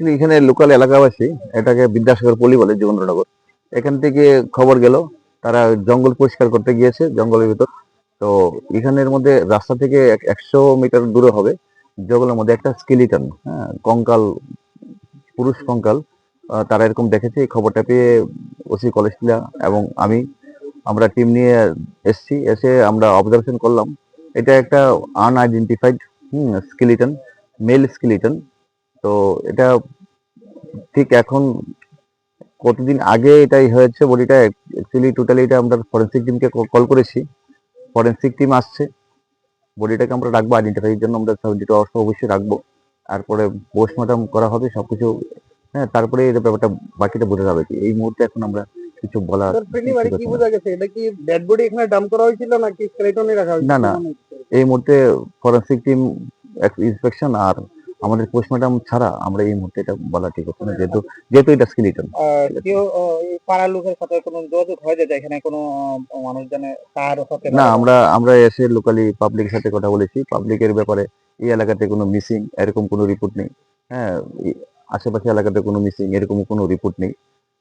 Actually এখানে local এলাকাবাসী এটাকে বিদ্যাসাগর পল্লী বলে, যোগেন্দ্রনগর। এখান থেকে খবর গেল, তারা জঙ্গল পরিষ্কার করতে গিয়েছে, জঙ্গলের ভিতর। তো এখানের মধ্যে রাস্তা থেকে এক- একশো মিটার দূরে হবে, জঙ্গলের মধ্যে একটা স্কেলিটন হ্যাঁ কঙ্কাল, পুরুষ কঙ্কাল তারা এরকম দেখেছে। এই খবরটা পেয়ে ওসি কলেজটিলা এবং আমি, আমরা টিম নিয়ে এসছি। এসে আমরা অবজারভেশন করলাম। এটা একটা unidentified hmm skeleton male skeleton তো এটা ঠিক এখন কতদিন আগে এটাই হয়েছে বডিটা অ্যাকচুয়ালি টোটালি এটা আমরা ফরেন্সিক টিমকে কল করেছি। ফরেন্সিক টিম আসছে। বডিটাকে আমরা রাখব আইডেন্টিফাইয়ের জন্য আমরা সেভেন্টি টু আওয়ার্স অবশ্যই রাখব। তারপরে পোস্টমর্টম করা হবে সবকিছু হ্যাঁ তারপরে এই ব্যাপারটা বাকিটা বোঝা যাবে কি। এই মুহূর্তে এখন আমরা কিছু বলার স্যার প্রিলিমারি ঠিক কি বোঝা গেছে? এটা কি ডেড বডি এখানে ডাম্প করা হয়েছিল নাকি স্কেলেটনে রাখা হয়েছিল? না, না। এই মুহূর্তে ফরেন্সিক টিম ইন্সপেকশন আর আমাদের পোস্টমর্টম ছাড়া আমরা এই মুহূর্তে এটা বলা ঠিক হচ্ছে না যেহেতু যেহেতু এটা স্কেলিটন কেউ পাড়ার লোকের সাথে কোনো যোগাযোগ হয়ে যায় এখানে? কোনো আহ, মানুষজনের তার সাথে না আমরা আমরা এসে লোকালি পাবলিকের সাথে কথা বলেছি। পাবলিকের ব্যাপারে এই এলাকাতে কোনো মিসিং এরকম কোনো রিপোর্ট নেই। হ্যাঁ আশেপাশে এলাকাতে কোনো মিসিং এরকম কোনো রিপোর্ট নেই।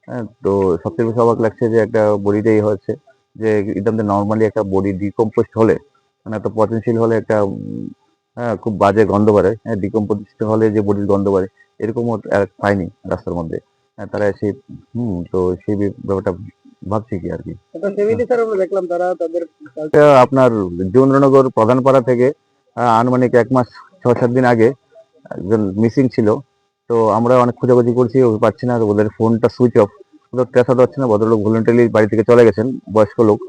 হ্যাঁ তো সবথেকে বেশি অবাক লাগছে যে একটা বডি বডিটাই হয়েছে যে একদম নর্মালি একটা বডি ডিকম্পোস্ট হলে মানে একটা পচনশীল হলে একটা হ্যাঁ খুব বাজে গন্ধ বাড়ে। হ্যাঁ ডিকম্পোস্ট হলে যে বডির গন্ধ বাড়ে এরকমও আর পাইনি রাস্তার মধ্যে। হ্যাঁ, তারা এসে হুম তো সেই ব্যাপারটা ভাবছি কি আর কি। দেখলাম তারা তাদের আপনার যৌন্দ্রনগর প্রধানপাড়া থেকে আনুমানিক এক মাস ছ সাত দিন আগে একজন মিসিং ছিল। তো আমরা অনেক খোঁজাখুঁজি করছি পাচ্ছি না ওদের ফোনটা সুইচ অফ। ওদের ট্রেস আউট হচ্ছে না ভদ্রলোক ভলেন্টারি বাড়ি থেকে চলে গেছেন বয়স্ক লোক।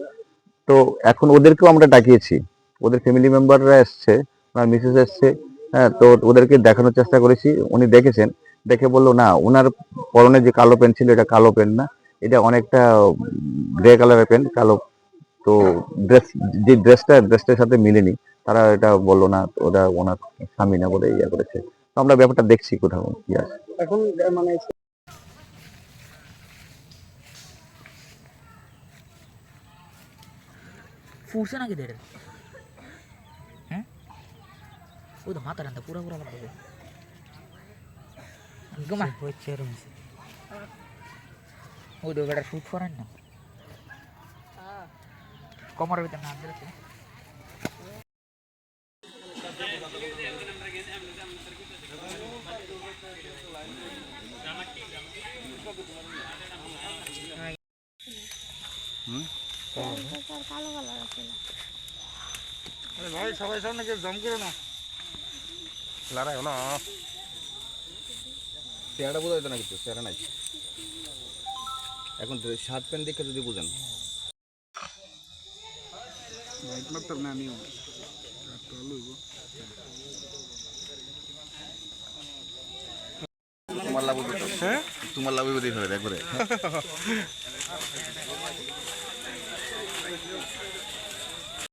তো এখন ওদেরকেও আমরা ডাকিয়েছি। ওদের ফ্যামিলি মেম্বাররা এসছে ওনার মিসেস এসছে হ্যাঁ তো ওদেরকে দেখানোর চেষ্টা করেছি। উনি দেখেছেন দেখে বলল না ওনার পরনে যে কালো প্যান্ট ছিল এটা কালো প্যান্ট না। এটা অনেকটা গ্রে কালারের প্যান্ট কালো। তো ড্রেস যে ড্রেসটা ড্রেসটার সাথে মিলেনি। তারা এটা বলল না ওটা ওনার স্বামী না বলে ইয়ে করেছে। তো আমরা ব্যাপারটা দেখছি কোথাও কি আছে। এখন মানে ফুটছে নাকি দেড়। ওই তো মাথা রান্তা পুরো পুরো লাগবে গমা হচ্ছে এরকম ওই তো বেটা শুট করেন না। কমরের ভিতরে নাম দিয়েছে কালো কালার আছে ভাই সবাই সামনে কেউ জম করো না লারা না চেহারা বোঝা যেত না কিছু চেহারা নাই। এখন শার্ট প্যান্ট দেখে যদি বোঝেন। তোমার লাভ তোমার লাভ দেখবে